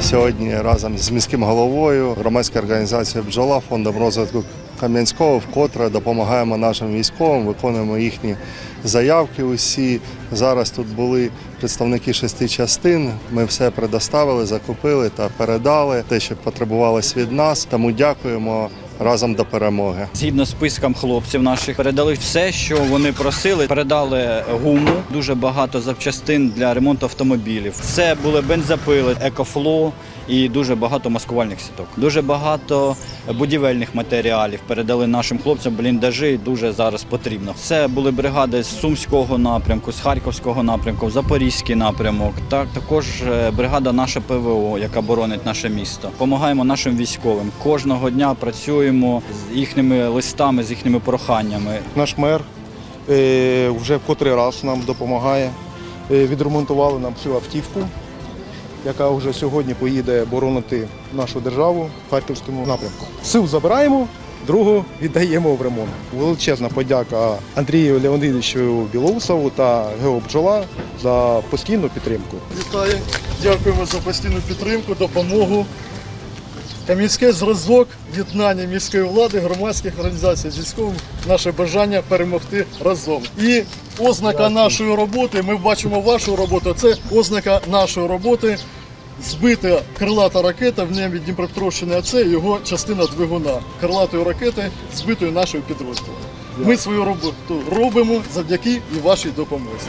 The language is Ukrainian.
Сьогодні разом з міським головою, громадською організацією Бджола, фондом розвитку Кам'янського вкотре допомагаємо нашим військовим, виконуємо їхні заявки. Усі зараз тут були представники шести частин. Ми все предоставили, закупили та передали те, що потребувалось від нас. Тому дякуємо разом до перемоги. Згідно з списком хлопців наших передали все, що вони просили. Передали гуму, дуже багато запчастин для ремонту автомобілів. Це були бензопили, екофло і дуже багато маскувальних сіток. Дуже багато будівельних матеріалів передали нашим хлопцям. Бліндажі дуже зараз потрібно. Це були бригади з Сумського напрямку, з Харківського напрямку, Запорізький напрямок. Так також е, бригада наша ПВО, яка боронить наше місто. Помагаємо нашим військовим. Кожного дня працюємо з їхніми листами, з їхніми проханнями. Наш мер е, вже в котрий раз нам допомагає. Е, Відремонтували нам цю автівку, яка вже сьогодні поїде боронити нашу державу в Харківському напрямку. Сил забираємо, другу віддаємо в ремонт. Величезна подяка Андрію Леонидовичу Білоусову та Гео Бджола за постійну підтримку. Вітаю, дякуємо за постійну підтримку, допомогу. Кам'янське зразок єднання міської влади, громадських організацій з військовим, наше бажання перемогти разом. І ознака нашої роботи, ми бачимо вашу роботу, це ознака нашої роботи. Збита крилата ракета в небі Дніпропетровщини, а це його частина двигуна крилатої ракети, збитої нашою підрозділом. Ми свою роботу робимо завдяки і вашій допомозі.